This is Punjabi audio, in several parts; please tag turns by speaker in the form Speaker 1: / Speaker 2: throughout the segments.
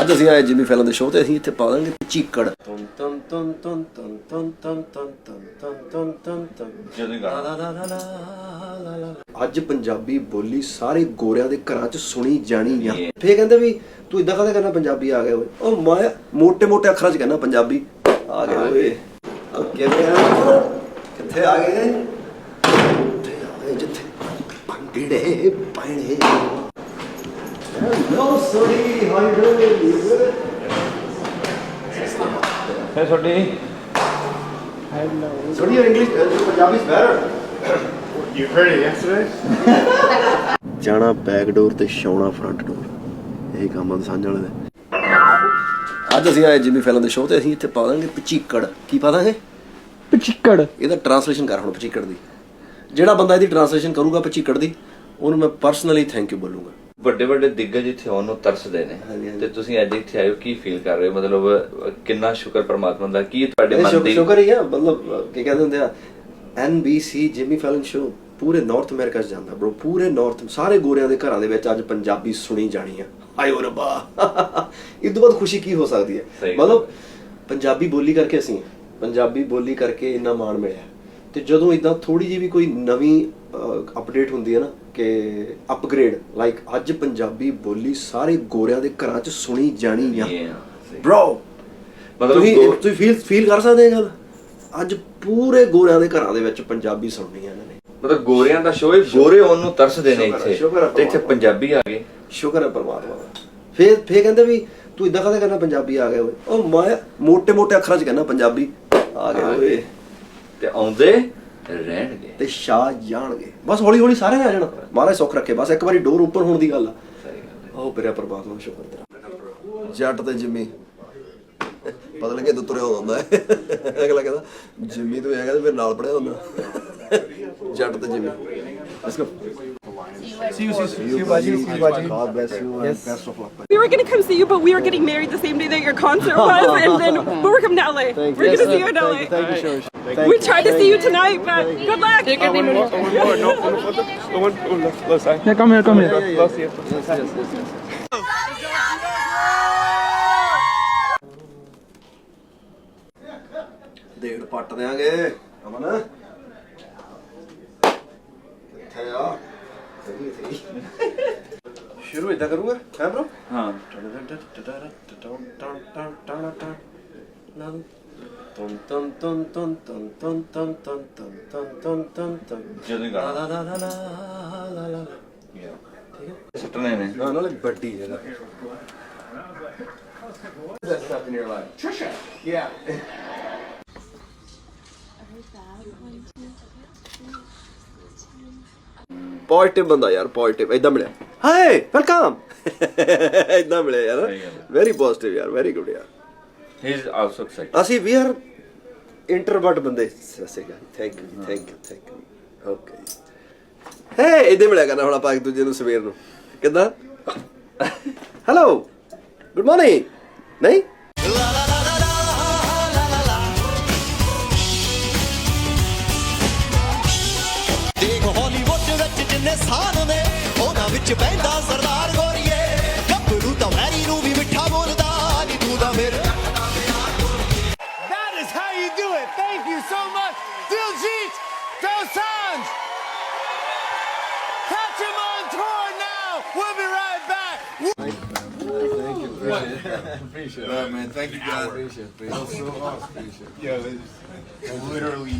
Speaker 1: ਅੱਜ ਅਸੀਂ ਆਏ ਜਿਮੀ ਫੈਲਨ ਦੇ ਸ਼ੋਅ ਤੇ ਅਸੀਂ ਇੱਥੇ ਪਾ ਦਾਂਗੇ ਚੀਕੜ ਅੱਜ ਪੰਜਾਬੀ ਬੋਲੀ ਸਾਰੇ ਗੋਰਿਆਂ ਦੇ ਘਰਾਂ 'ਚ ਸੁਣੀ ਜਾਣੀ ਆ ਫੇਰ ਕਹਿੰਦੇ ਵੀ ਤੂੰ ਇਦਾਂ ਕਹਦਾ ਕਰਨਾ ਪੰਜਾਬੀ ਆ ਗਿਆ ਓਏ ਉਹ ਮੈਂ ਮੋਟੇ ਮੋਟੇ ਅੱਖਰਾਂ 'ਚ ਕਹਿੰਦਾ ਪੰਜਾਬੀ ਆ ਗਿਆ ਓਏ ਕਿੱਥੇ ਆ ਗਏ ਜਿੱਥੇ ਭੰਗੜੇ ਪੈਣੇ ਯਰ English Punjabi is better
Speaker 2: You heard it yesterday?
Speaker 1: ਜਾਣਾ ਬੈਕ ਡੋਰ ਤੇ ਸ਼ੌਣਾ ਫਰੰਟ ਡੋਰ ਇਹ ਕੰਮ ਆ ਸਾਂਝਣ ਦੇ। ਅੱਜ ਅਸੀਂ ਆਏ ਜਿਮੀ ਫੈਲਨ ਦੇ ਸ਼ੋਅ ਤੇ ਅਸੀਂ ਇੱਥੇ ਪਾ ਦਾਂਗੇ ਪਚੀਕੜ। ਕੀ ਪਾ ਦਾਂਗੇ?
Speaker 3: ਪਚਿੱਕੜ।
Speaker 1: ਇਹਦਾ ਟਰਾਂਸਲੇਸ਼ਨ ਕਰ ਹੁਣ ਪਚੀਕੜ ਦੀ। ਜਿਹੜਾ ਬੰਦਾ ਇਹਦੀ ਟਰਾਂਸਲੇਸ਼ਨ ਕਰੂਗਾ ਪਚੀਕੜ ਦੀ ਉਹਨੂੰ ਮੈਂ ਪਰਸਨਲੀ ਥੈਂਕ ਯੂ ਬੋਲੂੰਗਾ।
Speaker 4: ਵੱਡੇ ਵੱਡੇ ਦਿੱਗਜ ਇੱਥੇ ਆਉਣ ਨੂੰ ਤਰਸਦੇ ਨੇ। ਤੇ ਤੁਸੀਂ ਅੱਜ ਇੱਥੇ ਹੋ ਕੀ ਫੀਲ ਕਰ ਰਹੇ ਹੋ? ਮਤਲਬ ਕਿੰਨਾ ਸ਼ੁਕਰ ਪਰਮਾਤਮਾ ਦਾ ਕੀ ਤੁਹਾਡੇ ਮਨ ਦੀ
Speaker 1: ਸ਼ੁਕਰ ਹੀ ਆ ਮਤਲਬ ਕੀ ਕਹਿੰਦੇ ਹੁੰਦੇ ਆ NBC ਜਿਮੀ ਫੈਲਨ ਸ਼ੋ ਪੂਰੇ ਨਾਰਥ ਅਮਰੀਕਾ 'ਚ ਜਾਂਦਾ ਬ్రో ਪੂਰੇ ਨਾਰਥ ਸਾਰੇ ਗੋਰਿਆਂ ਦੇ ਘਰਾਂ ਦੇ ਵਿੱਚ ਅੱਜ ਪੰਜਾਬੀ ਸੁਣੀ ਜਾਣੀ ਆ। ਹਾਏ ਓ ਰੱਬਾ! ਇਹ ਤੋਂ ਬਾਅਦ ਖੁਸ਼ੀ ਕੀ ਹੋ ਸਕਦੀ ਹੈ। ਮਤਲਬ ਪੰਜਾਬੀ ਬੋਲੀ ਕਰਕੇ ਅਸੀਂ ਪੰਜਾਬੀ ਬੋਲੀ ਕਰਕੇ ਇੰਨਾ ਮਾਣ ਮਿਲਿਆ। ਤੇ ਜਦੋਂ ਇਦਾਂ ਥੋੜੀ ਜੀ ਵੀ ਕੋਈ ਨਵੀਂ ਅਪਡੇਟ ਹੁੰਦੀ ਹੈ ਨਾ ਕਿ ਅਪਗ੍ਰੇਡ ਲਾਈਕ ਅੱਜ ਪੰਜਾਬੀ ਬੋਲੀ ਸਾਰੇ ਗੋਰਿਆਂ ਦੇ ਘਰਾਂ 'ਚ ਸੁਣੀ ਜਾਣੀ ਆ। ਬ్రో
Speaker 4: ਮਤਲਬ
Speaker 1: ਤੁਸੀਂ ਫੀਲ ਫੀਲ ਕਰ ਸਕਦੇ ਇਹ ਅੱਜ ਪੂਰੇ ਗੋਰਿਆਂ ਦੇ ਘਰਾਂ ਦੇ ਵਿੱਚ ਪੰਜਾਬੀ ਸੁਣਨੀ ਆ
Speaker 4: ਮਤਲਬ ਗੋਰਿਆਂ ਦਾ ਸ਼ੋਏ ਗੋਰੇ ਉਹਨੂੰ ਨੂੰ ਤਰਸਦੇ ਨੇ ਇੱਥੇ। ਤੇ ਇੱਥੇ ਪੰਜਾਬੀ ਆ ਗਏ।
Speaker 1: ਸ਼ੁਕਰ ਹੈ ਪਰਮਾਤਮਾ ਦਾ। ਫੇਰ ਫੇਰ ਕਹਿੰਦੇ ਵੀ ਤੂੰ ਇਦਾਂ ਕਹਦਾ ਕਰਨਾ ਪੰਜਾਬੀ ਆ ਗਿਆ ਓਏ? ਉਹ ਮੈਂ ਮੋਟੇ ਮੋٹے ਅੱਖਰਾਂ 'ਚ ਕਹਿੰਦਾ ਪੰਜਾਬੀ ਆ ਗਿਆ ਓਏ।
Speaker 4: ਤੇ ਆਉਂਦੇ ਰਹਿਣਗੇ।
Speaker 1: ਤੇ ਸ਼ਾ ਜਾਣਗੇ। ਬਸ ਹੌਲੀ ਹੌਲੀ ਸਾਰੇ ਆ ਜਾਣਾ। ਮਹਾਰਾਜ ਸੁੱਖ ਰੱਖੇ। ਬਸ ਇੱਕ ਵਾਰੀ ਡੋਰ ਓਪਨ ਹੋਣ ਦੀ ਗੱਲ ਆ।
Speaker 4: ਸਹੀ ਗੱਲ
Speaker 1: ਉਹ ਪਿਆ ਪਰਮਾਤਮਾ ਦਾ ਸ਼ੁਕਰ ਤੇਰਾ। ਜੱਟ ਤੇ ਜਿੰਮੀ। ਪਤਾ ਲੱਗੇ ਤੂੰ ਤੁਰਿਆ ਹੁੰਦਾ। ਹੈ ਅਗਲਾ ਕਹਿੰਦਾ ਜਿੰਮੀ ਤੂੰ ਹੈਗਾ ਤੇ ਫਿਰ ਨਾਲ ਪੜਿਆ ਹੁੰਦਾ। ਜੱਟ ਤੇ Jimmy. Let's go
Speaker 3: See you, see you. See you,
Speaker 1: God bless you and yes. best of luck.
Speaker 5: We were gonna come see you, but we were getting married the same day that your concert was, and then but we're coming to LA.
Speaker 1: Thank
Speaker 5: we're gonna see you in LA.
Speaker 1: Thank, thank you, Shosh.
Speaker 5: Thank we you. tried to see you tonight, but good luck. More, more, no, one, oh.
Speaker 3: Yeah, come here, come here.
Speaker 1: Yeah, yeah, yeah. ਸਹੀ ਸਹੀ ਸ਼ੁਰੂ ਇਦਾਂ ਕਰੂੰਗਾ ਹੈ ਬ్రో
Speaker 4: ਹਾਂ
Speaker 1: ਤਨ ਤਨ ਤਨ ਤਨ ਤਨ ਤਨ ਤਨ ਤਨ ਤਨ ਤਨ ਤਨ ਤਨ ਤਨ
Speaker 4: ਜਦੋਂ ਹੀ
Speaker 1: ਲਾ ਲਾ ਲਾ ਲਾ ਲਾ ਲਾ ਠੀਕ ਹੈ
Speaker 4: ਸੁੱਟਣੇ ਨੇ
Speaker 1: ਨਾ ਨਾਲੇ ਵੱਡੀ ਜਗ੍ਹਾ That stuff in your life. Trisha. Yeah. Positive ਬੰਦਾ ਯਾਰ ਪੋਜ਼ਿਟਿਵ ਇਦਾਂ ਮਿਲਿਆ। ਹਾਏ ਵੈਲਕਮ ਇਦਾਂ ਮਿਲਿਆ ਯਾਰ।
Speaker 4: ਸਹੀ ਗੱਲ ਹੈ।
Speaker 1: ਵੈਰੀ ਪੋਜ਼ਿਟਿਵ ਯਾਰ ਵੈਰੀ ਗੁੱਡ ਯਾਰ।
Speaker 4: ਹੀ ਇਜ਼ ਆਲਸੋ ਐਕਸਾਈਟਡ
Speaker 1: ਅਸੀਂ ਵੀ ਆਰ ਇੰਟਰਵਰਟ ਬੰਦੇ। ਸਸੇਗਾ thank you thank you thank you okay ਹੇ ਇਹਦੇ ਮਿਲਿਆ ਕਰਨਾ ਹੁਣ ਆਪਾਂ ਇੱਕ ਦੂਜੇ ਨੂੰ ਸਵੇਰ ਨੂੰ। ਕਿੱਦਾਂ? ਹੈਲੋ ਗੁੱਡ ਮਾਰਨਿੰਗ ਨਹੀਂ?
Speaker 6: ਵਿੱਚ ਬੈਂਦਾ ਸਰਦਾਰ ਗੋਰੀਏ ਗੱਭਰੂ ਤਾਂ ਵੈਰੀ ਨੂੰ ਵੀ ਮਿੱਠਾ ਬੋਲਦਾ ਨੀ ਤੂੰ ਤਾਂ ਫਿਰ
Speaker 2: That is how you do it. Thank you so much. Diljit Dosanjh. Catch him on tour now. We'll be right back.
Speaker 7: Yeah, man. Thank you guys. Appreciate it. That was so awesome. Appreciate it.
Speaker 2: Yeah, it's literally.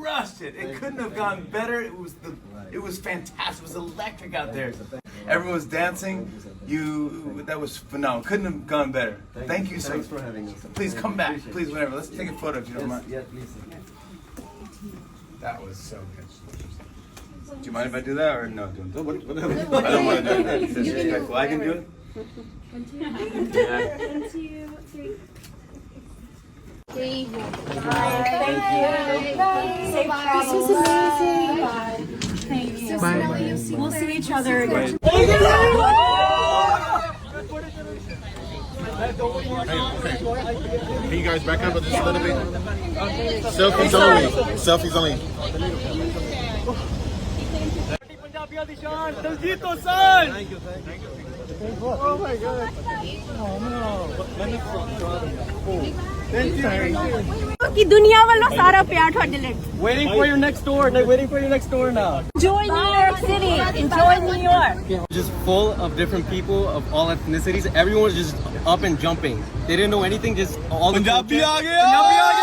Speaker 2: crushed it. It couldn't have gone better. It was the it was fantastic. It was electric out there. Everyone was dancing. You that was phenomenal. Couldn't have gone better. Thank you so much for having us. Please come back. Please whenever. Let's take a photo if you don't mind.
Speaker 1: Yeah, please.
Speaker 2: That was so good. Do you mind if I do that or no? Don't do it. I don't want to do it. It's disrespectful. I can do it.
Speaker 8: One, two, three. Three. Bye. Thank you. Bye. Say bye. This was amazing. Bye. Thank you. Bye. We'll see each other again.
Speaker 7: Can you guys back up just a little bit? Selfies only. Selfies only.
Speaker 5: ਕਿ ਦੁਨੀਆ ਵੱਲੋਂ ਸਾਰਾ ਪਿਆਰ ਤੁਹਾਡੇ ਲਈ
Speaker 3: Waiting for your next door. Like waiting for your next door now.
Speaker 5: Enjoy New York City. Enjoy New York.
Speaker 3: Just full of different people of all ethnicities. Everyone was just up and jumping. They didn't know anything. Just all the Punjabi aa gaya. Punjabi aa gaya.